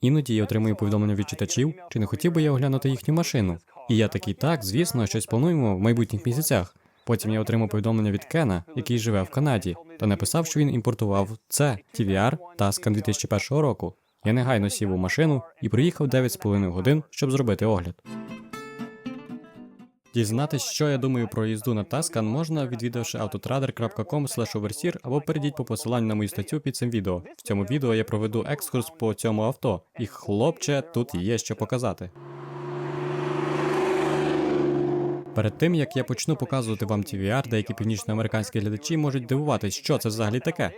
Іноді я отримую повідомлення від читачів, чи не хотів би я оглянути їхню машину. І я такий, так, звісно, щось плануємо в майбутніх місяцях. Потім я отримав повідомлення від Кена, який живе в Канаді, та написав, що він імпортував це TVR Tuscan 2001 року. Я негайно сів у машину і проїхав 9,5 годин, щоб зробити огляд. Дізнатись, що я думаю про їзду на Tuscan, можна відвідавши autotrader.com або перейдіть по посиланню на мою статтю під цим відео. В цьому відео я проведу екскурс по цьому авто, і хлопче, тут є що показати. Перед тим як я почну показувати вам TVR, деякі північноамериканські глядачі можуть дивуватись, що це взагалі таке.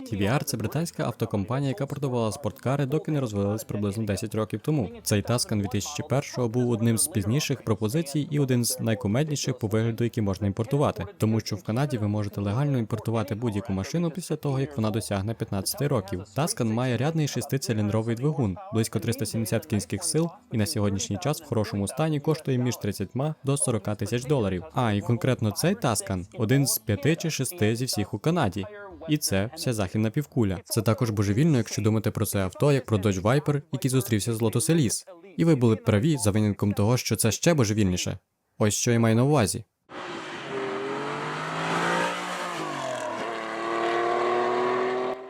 TVR – це британська автокомпанія, яка продавала спорткари, доки не розвалилась приблизно 10 років тому. Цей Tuscan 2001 був одним з пізніших пропозицій і один з найкумедніших по вигляду, які можна імпортувати, тому що в Канаді ви можете легально імпортувати будь-яку машину після того, як вона досягне 15 років. Tuscan має рядний шестициліндровий двигун, близько 370 кінських сил, і на сьогоднішній час в хорошому стані коштує між 30 до 40 тисяч доларів. А і конкретно цей Tuscan – один з п'яти чи шести зі всіх у Канаді. І це вся західна півкуля. Це також божевільно, якщо думати про це авто, як про Dodge Viper, який зустрівся з Lotus Elise. І ви були б праві за винятком того, що це ще божевільніше. Ось що я маю на увазі.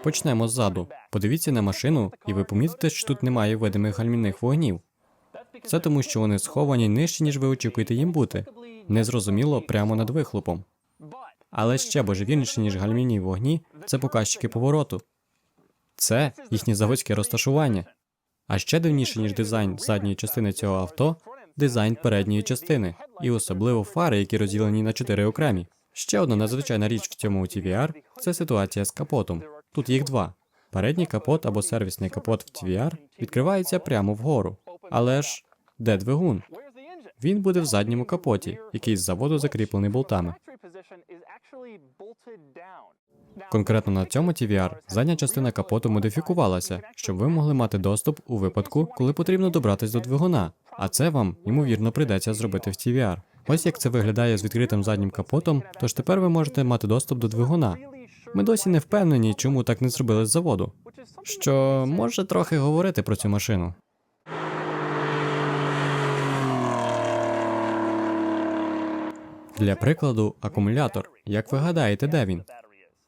Почнемо ззаду. Подивіться на машину, і ви помітите, що тут немає видимих гальмівних вогнів. Це тому, що вони сховані нижче, ніж ви очікуєте їм бути. Незрозуміло прямо над вихлопом. Але ще божевільніше, ніж гальмівні вогні, це показчики повороту. Це їхнє заводське розташування. А ще дивніше, ніж дизайн задньої частини цього авто, дизайн передньої частини, і особливо фари, які розділені на чотири окремі. Ще одна надзвичайна річ в цьому TVR – це ситуація з капотом. Тут їх два. Передній капот або сервісний капот в TVR відкривається прямо вгору. Але ж де двигун? Він буде в задньому капоті, який з заводу закріплений болтами. Конкретно на цьому TVR задня частина капоту модифікувалася, щоб ви могли мати доступ у випадку, коли потрібно добратись до двигуна. А це вам, ймовірно, прийдеться зробити в TVR. Ось як це виглядає з відкритим заднім капотом, тож тепер ви можете мати доступ до двигуна. Ми досі не впевнені, чому так не зробили з заводу. Що може трохи говорити про цю машину. Для прикладу, акумулятор. Як ви гадаєте, де він?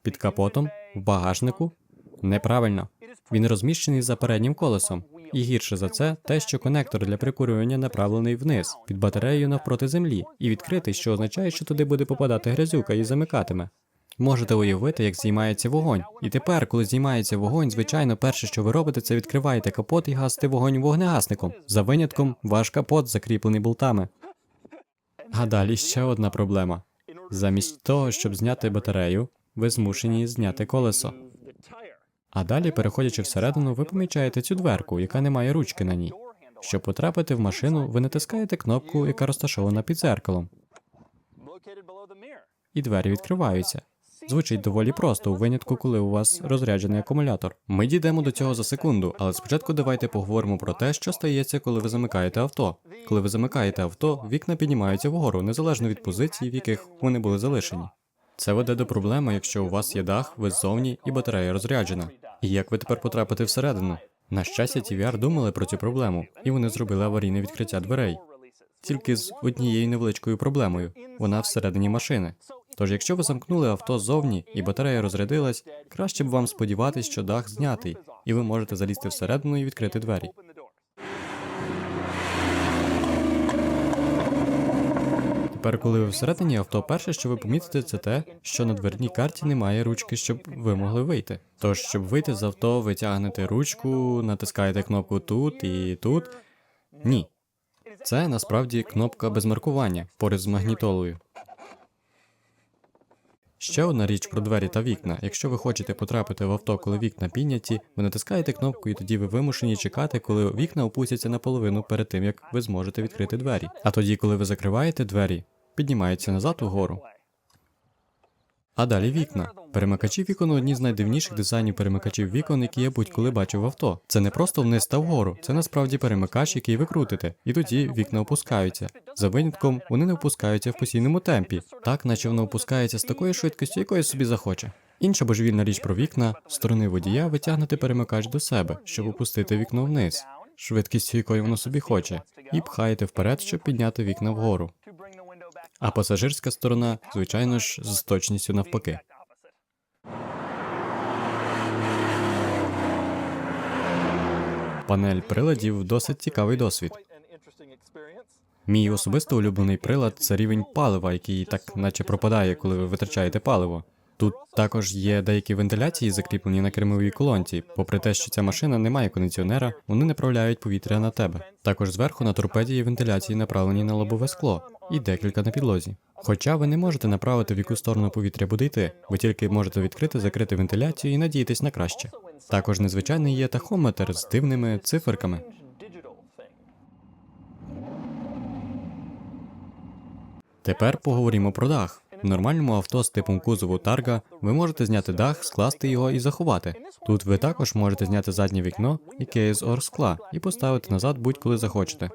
Під капотом? В багажнику? Неправильно. Він розміщений за переднім колесом. І гірше за це, те, що конектор для прикурювання направлений вниз, під батареєю навпроти землі, і відкритий, що означає, що туди буде попадати грязюка і замикатиме. Можете уявити, як знімається вогонь. І тепер, коли знімається вогонь, звичайно, перше, що ви робите, це відкриваєте капот і гасите вогонь вогнегасником. За винятком, ваш капот закріплений болтами. А далі ще одна проблема. Замість того, щоб зняти батарею, ви змушені зняти колесо. А далі, переходячи всередину, ви помічаєте цю дверку, яка не має ручки на ній. Щоб потрапити в машину, ви натискаєте кнопку, яка розташована під зеркалом, і двері відкриваються. Звучить доволі просто у винятку, коли у вас розряджений акумулятор. Ми дійдемо до цього за секунду, але спочатку давайте поговоримо про те, що стається, коли ви замикаєте авто. Коли ви замикаєте авто, вікна піднімаються вгору, незалежно від позицій, в яких вони були залишені. Це веде до проблеми, якщо у вас є дах, ви ззовні і батарея розряджена. І як ви тепер потрапите всередину? На щастя, TVR думали про цю проблему, і вони зробили аварійне відкриття дверей. Тільки з однією невеличкою проблемою вона всередині машини. Тож, якщо ви замкнули авто ззовні і батарея розрядилась, краще б вам сподіватись, що дах знятий, і ви можете залізти всередину і відкрити двері. Тепер, коли ви всередині авто, перше, що ви помітите, це те, що на дверній карті немає ручки, щоб ви могли вийти. Тож, щоб вийти з авто, ви тягнете ручку, натискаєте кнопку тут і тут. Ні. Це насправді кнопка без маркування поряд з магнітолою. Ще одна річ про двері та вікна. Якщо ви хочете потрапити в авто, коли вікна підняті, ви натискаєте кнопку, і тоді ви вимушені чекати, коли вікна опустяться наполовину перед тим, як ви зможете відкрити двері. А тоді, коли ви закриваєте двері, піднімається назад угору. А далі вікна. Перемикачі вікон одні з найдивніших дизайнів перемикачів вікон, які я будь-коли бачив в авто. Це не просто вниз та вгору, це насправді перемикач, який ви крутите, і тоді вікна опускаються. За винятком вони не опускаються в постійному темпі, так наче воно опускається з такою швидкістю, якої собі захоче. Інша божевільна річ про вікна сторони водія витягнути перемикач до себе, щоб опустити вікно вниз, швидкістю якої воно собі хоче, і пхаєте вперед, щоб підняти вікна вгору. А пасажирська сторона, звичайно ж, з точністю навпаки. Панель приладів досить цікавий досвід. Мій особисто улюблений прилад це рівень палива, який так наче пропадає, коли ви витрачаєте паливо. Тут також є деякі вентиляції, закріплені на кермовій колонці. Попри те, що ця машина не має кондиціонера, вони направляють повітря на тебе. Також зверху на торпеді є вентиляції, направлені на лобове скло, і декілька на підлозі. Хоча ви не можете направити, в яку сторону повітря буде йти, ви тільки можете відкрити, закрити вентиляцію і надіятись на краще. Також незвичайний є тахометр з дивними циферками. Тепер поговоримо про дах. В нормальному авто з типом кузову Тарга ви можете зняти дах, скласти його і заховати. Тут ви також можете зняти заднє вікно, яке є з оргскла, і поставити назад будь-коли захочете.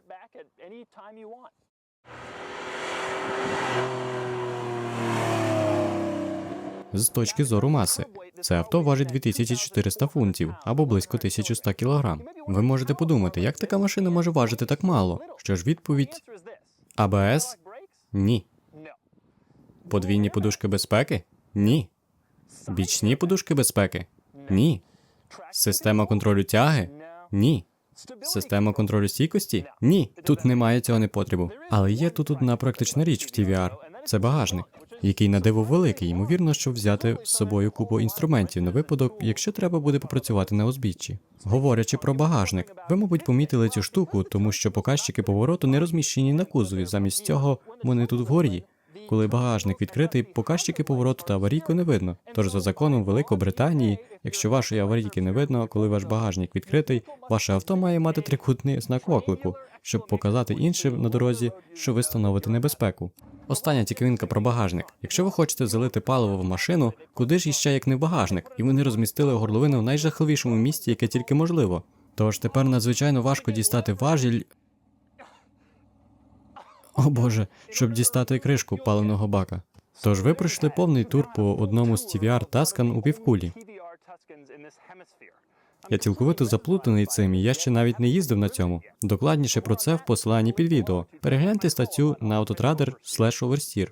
З точки зору маси, це авто важить 2400 фунтів або близько 1100 кг. Ви можете подумати, як така машина може важити так мало? Що ж відповідь АБС? Ні. Подвійні подушки безпеки? Ні. Бічні подушки безпеки? Ні. Система контролю тяги? Ні. Система контролю стійкості? Ні. Тут немає цього непотребу. Але є тут одна практична річ в TVR. Це багажник, який на диво великий, ймовірно, щоб взяти з собою купу інструментів на випадок, якщо треба буде попрацювати на узбіччі. Говорячи про багажник, ви, мабуть, помітили цю штуку, тому що показчики повороту не розміщені на кузові. Замість цього вони тут вгорі. Коли багажник відкритий, показчики повороту та аварійку не видно. Тож за законом Великобританії, якщо вашої аварійки не видно, коли ваш багажник відкритий, ваше авто має мати трикутний знак оклику, щоб показати іншим на дорозі, що ви становите небезпеку. Остання цікавинка про багажник. Якщо ви хочете залити паливо в машину, куди ж іще як не в багажник, і вони розмістили горловину в найжахливішому місці, яке тільки можливо. Тож тепер надзвичайно важко дістати важіль. О боже, щоб дістати кришку паленого бака. Тож ви пройшли повний тур по одному з TVR Tuscan у півкулі. Я цілковито заплутаний цим, і я ще навіть не їздив на цьому. Докладніше про це в посиланні під відео. Перегляньте статтю на Autotrader slash Oversteer.